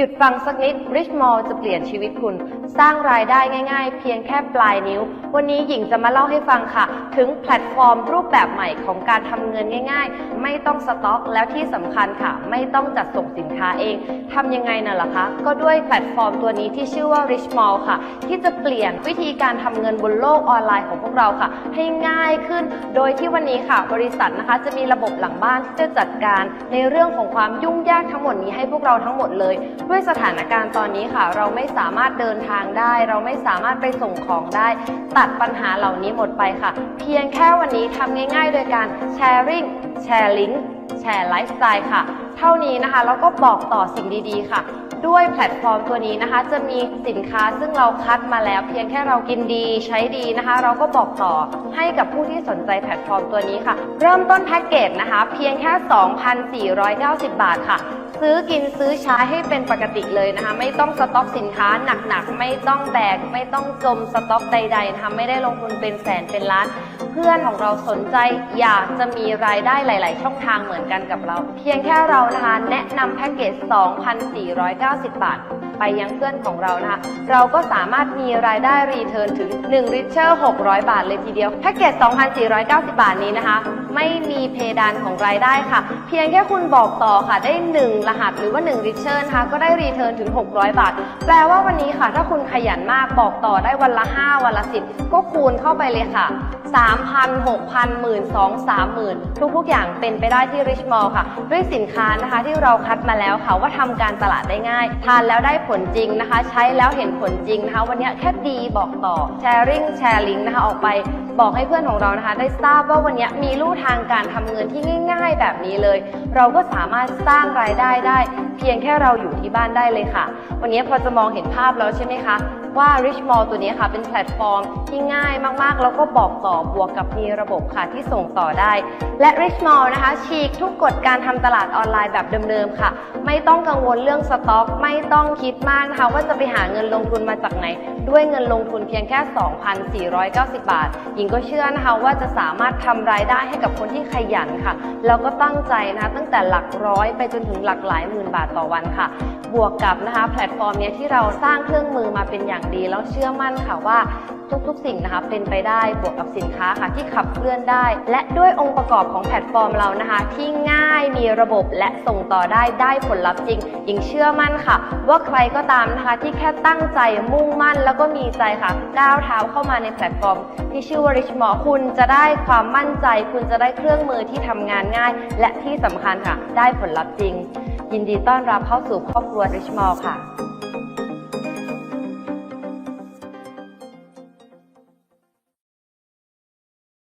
หยุดฟังสักนิด Rich Mall จะเปลี่ยนชีวิตคุณ สร้างรายได้ง่าย ๆ เพียงแค่ปลายนิ้ว วันนี้หญิงจะมาเล่าให้ฟังค่ะ ถึงแพลตฟอร์มรูปแบบใหม่ของการทำเงินง่าย ๆ ไม่ต้องสต็อกแล้วที่สำคัญค่ะ ไม่ต้องจัดส่งสินค้าเองทำยังไงน่ะล่ะคะ ก็ด้วยแพลตฟอร์มตัวนี้ที่ชื่อว่า Rich Mall ค่ะ ที่จะเปลี่ยนวิธีการทำเงินบนโลกออนไลน์ของพวกเราค่ะ ให้ง่ายขึ้น โดยที่วันนี้ค่ะ บริษัทนะคะจะมีระบบหลังบ้านที่จะจัดการในเรื่องของความยุ่งยากทั้งหมดนี้ให้พวกเราทั้งหมดเลยด้วยสถานการณ์ตอนนี้ค่ะ เราไม่สามารถเดินทางได้ เราไม่สามารถไปส่งของได้ ตัดปัญหาเหล่านี้หมดไปค่ะ เพียงแค่วันนี้ทำง่าย ๆ โดยการแชร์ริงแชร์ลิงก์แชร์ไลฟ์สไตล์ค่ะ เท่านี้นะคะ แล้วก็บอกต่อสิ่งดีๆ ค่ะ ด้วยแพลตฟอร์มตัวนี้นะคะ จะมีสินค้าซึ่งเราคัดมาแล้ว เพียงแค่เรากินดีใช้ดีนะคะ เราก็บอกต่อให้กับผู้ที่สนใจแพลตฟอร์มตัวนี้ค่ะ เริ่มต้นแพ็กเกจนะคะ เพียงแค่ 2,490 บาทค่ะซื้อกินซื้อใช้ให้เป็นปกติเลยนะคะ ไม่ต้องสต็อกสินค้าหนักๆ ไม่ต้องแบก ไม่ต้องจมสต็อกใดๆนะคะไม่ได้ลงทุนเป็นแสนเป็นล้าน เพื่อนของเราสนใจอยากจะมีรายได้หลาย ๆ ช่องทางเหมือนกันกับเรา เพียงแค่เรานะคะ แนะนำแพ็กเกจ 2,490 บาท ไปยังเพื่อนของเรานะคะ เราก็สามารถมีรายได้รีเทิร์นถึง 1 ริชเชอร์ 600 บาทเลยทีเดียว แพ็กเกจ 2,490 บาทนี้นะคะ ไม่มีเพดานของรายได้ค่ะ เพียงแค่คุณบอกต่อค่ะ ได้ 1 รหัสหรือว่า 1 ริชเชอร์นะคะ ก็ได้รีเทิร์นถึง 600 บาท แปลว่าวันนี้ค่ะ ถ้าคุณขยันมากบอกต่อได้วันละ 5 วันละ 10 ก็คูณเข้าไปเลยค่ะ3,000 6,000 1 2 30,000 ทุกๆ อย่างเป็นไปได้ที่ Rich Mall ค่ะ ด้วยสินค้านะคะที่เราคัดมาแล้วค่ะว่าทำการตลาดได้ง่าย ทานแล้วได้ผลจริงนะคะ ใช้แล้วเห็นผลจริงนะคะ วันนี้แค่ดีบอกต่อแชร์ริ่งแชร์ลิงก์นะคะออกไปบอกให้เพื่อนของเรานะคะ ได้ทราบว่าวันนี้มีลู่ทางการทำเงินที่ง่าย ๆ แบบนี้เลย เราก็สามารถสร้างรายได้ได้ เพียงแค่เราอยู่ที่บ้านได้เลยค่ะ วันนี้พอจะมองเห็นภาพแล้วใช่ไหมคะว่า Rich Mall ตัวนี้ค่ะ เป็นแพลตฟอร์มที่ง่ายมากๆ แล้วก็บอกต่อบวกกับมีระบบค่ะที่ส่งต่อได้ และ Rich Mall นะคะฉีกทุกกฎการทำตลาดออนไลน์แบบเดิมๆค่ะ ไม่ต้องกังวลเรื่องสต็อก ไม่ต้องคิดมากนะคะว่าจะไปหาเงินลงทุนมาจากไหน ด้วยเงินลงทุนเพียงแค่ 2,490 บาทญิงก็เชื่อนะคะว่าจะสามารถทำรายได้ให้กับคนที่ขยันค่ะ แล้วก็ตั้งใจนะคะตั้งแต่หลักร้อยไปจนถึงหลักหลายหมื่นบาทต่อวันค่ะ บวกกับนะคะแพลตฟอร์มเนี้ยที่เราสร้างเครื่องมือมาเป็นอย่างดี แล้วเชื่อมั่นค่ะว่า ทุกๆ สิ่งนะคะเป็นไปได้บวกกับสินค้าค่ะที่ขับเคลื่อนได้ และด้วยองค์ประกอบของแพลตฟอร์มเรานะคะ ที่ง่ายมีระบบและส่งต่อได้ได้ผลลัพธ์จริงหญิงเชื่อมั่นค่ะ ว่าใครก็ตามนะคะที่แค่ตั้งใจมุ่งมั่น แล้วก็มีใจค่ะก้าวเท้าเข้ามาในแพลตฟอร์ม ที่ชื่อว่า Rich m o คุณจะได้ความมั่นใจ คุณจะได้เครื่องมือที่ทำงานง่าย และที่สำคัญค่ะ ได้ผลลัพธ์จริง ยินดีต้อนรับเข้าสู่ครอบครัว Rich m o ค่ะ